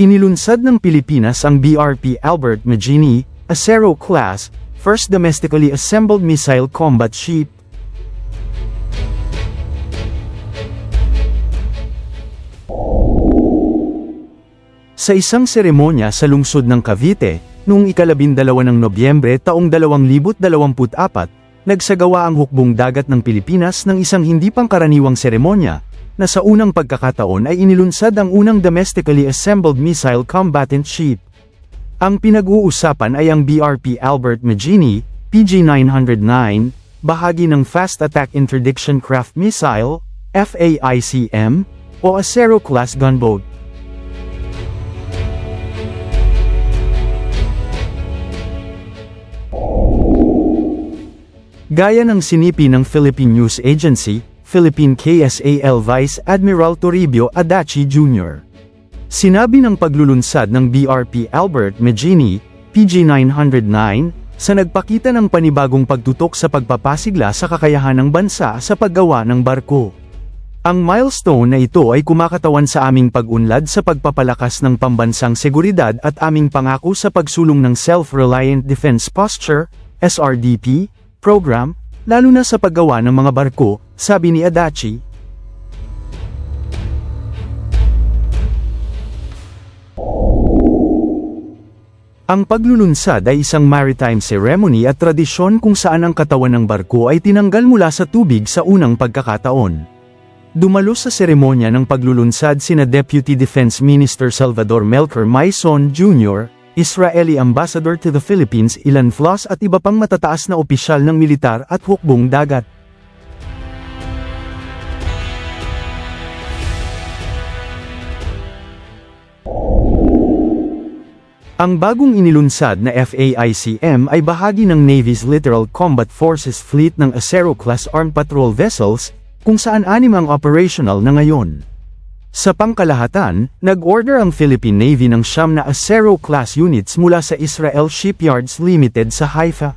Inilunsad ng Pilipinas ang BRP Albert Magini, Acero class, first domestically assembled missile combat ship. Sa isang seremonya sa lungsod ng Cavite, noong ikalabindalawa ng Nobyembre taong 2024, nagsagawa ang hukbong dagat ng Pilipinas ng isang hindi pangkaraniwang seremonya, na sa unang pagkakataon ay inilunsad ang unang domestically assembled missile combatant ship. Ang pinag-uusapan ay ang BRP Albert Magini, PG-909, bahagi ng Fast Attack Interdiction Craft Missile, FAICM, o Acero-class gunboat. Gaya ng sinipi ng Philippine News Agency, Philippine KSAL Vice Admiral Toribio Adachi Jr. Sinabi ng paglulunsad ng BRP Albert Magini, PG-909, sa nagpakita ng panibagong pagtutok sa pagpapasigla sa kakayahan ng bansa sa paggawa ng barko. Ang milestone na ito ay kumakatawan sa aming pag-unlad sa pagpapalakas ng pambansang seguridad at aming pangako sa pagsulong ng Self-Reliant Defense Posture, SRDP, program, lalo na sa paggawa ng mga barko, sabi ni Adachi. Ang paglulunsad ay isang maritime ceremony at tradisyon kung saan ang katawan ng barko ay tinanggal mula sa tubig sa unang pagkakataon. Dumalo sa seremonya ng paglulunsad sina Deputy Defense Minister Salvador Melker Maison Jr., Israeli Ambassador to the Philippines Ilan Floss at iba pang matataas na opisyal ng militar at hukbong dagat. Ang bagong inilunsad na FAICM ay bahagi ng Navy's Littoral Combat Forces Fleet ng Acero-class armed patrol vessels, kung saan anim ang operational na ngayon. Sa pangkalahatan, nag-order ang Philippine Navy ng siyam na Acero-class units mula sa Israel Shipyards Limited sa Haifa.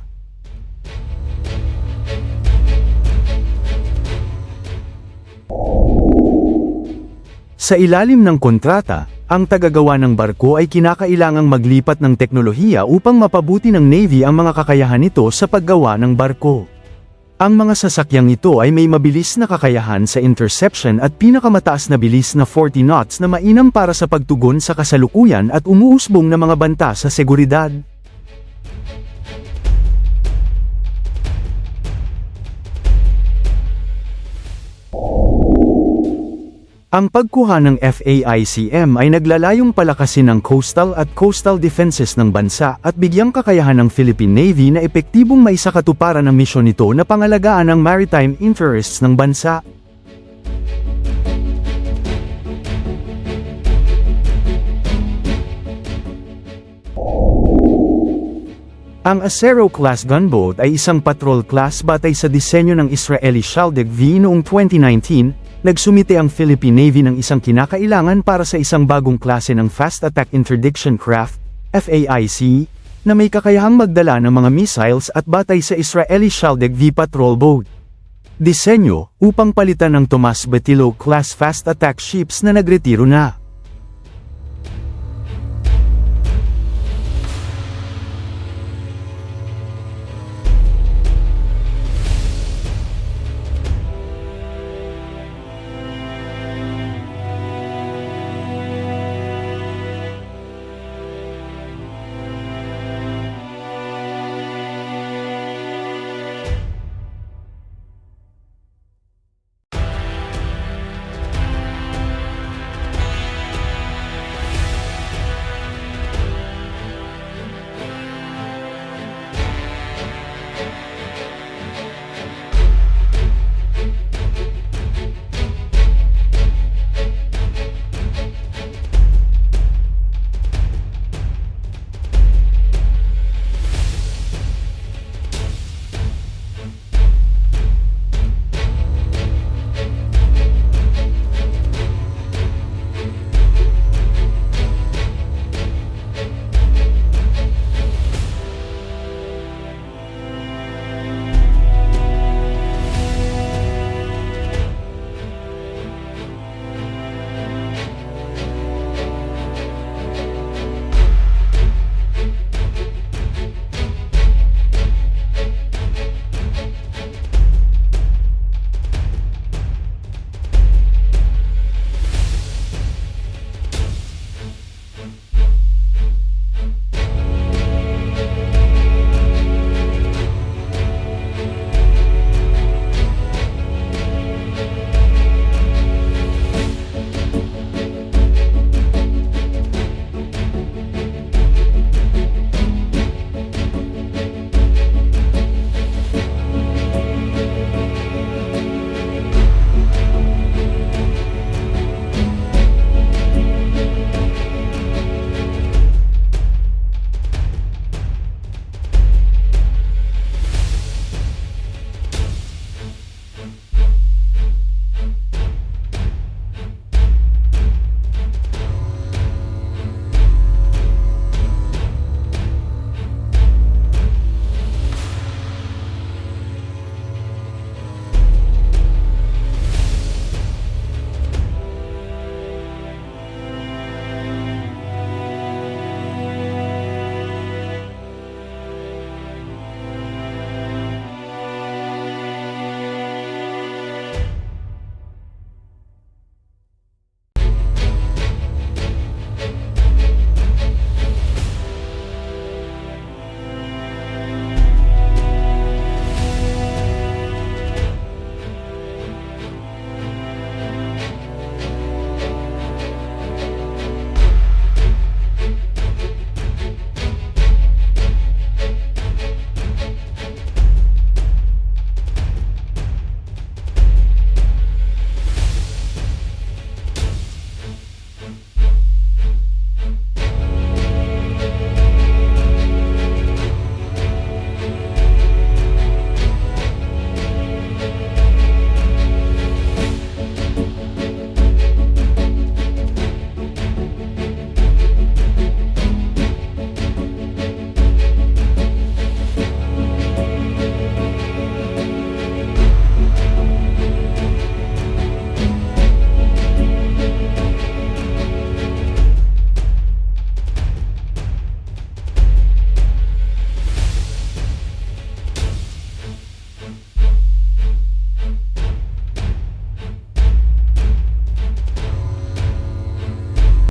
Sa ilalim ng kontrata, ang tagagawa ng barko ay kinakailangang maglipat ng teknolohiya upang mapabuti ng Navy ang mga kakayahan nito sa paggawa ng barko. Ang mga sasakyang ito ay may mabilis na kakayahan sa interception at pinakamataas na bilis na 40 knots na mainam para sa pagtugon sa kasalukuyan at umuusbong na mga banta sa seguridad. Ang pagkuha ng FAICM ay naglalayong palakasin ang coastal at coastal defenses ng bansa at bigyang kakayahan ng Philippine Navy na epektibong maisakatuparan ang misyon nito na pangalagaan ang maritime interests ng bansa. Ang Acero-class gunboat ay isang patrol class batay sa disenyo ng Israeli Shaldeg V noong 2019, nagsumite ang Philippine Navy ng isang kinakailangan para sa isang bagong klase ng Fast Attack Interdiction Craft, FAIC, na may kakayahang magdala ng mga missiles at batay sa Israeli Shaldeg V patrol boat. Disenyo, upang palitan ng Tomas Betilo class fast attack ships na nagretiro na.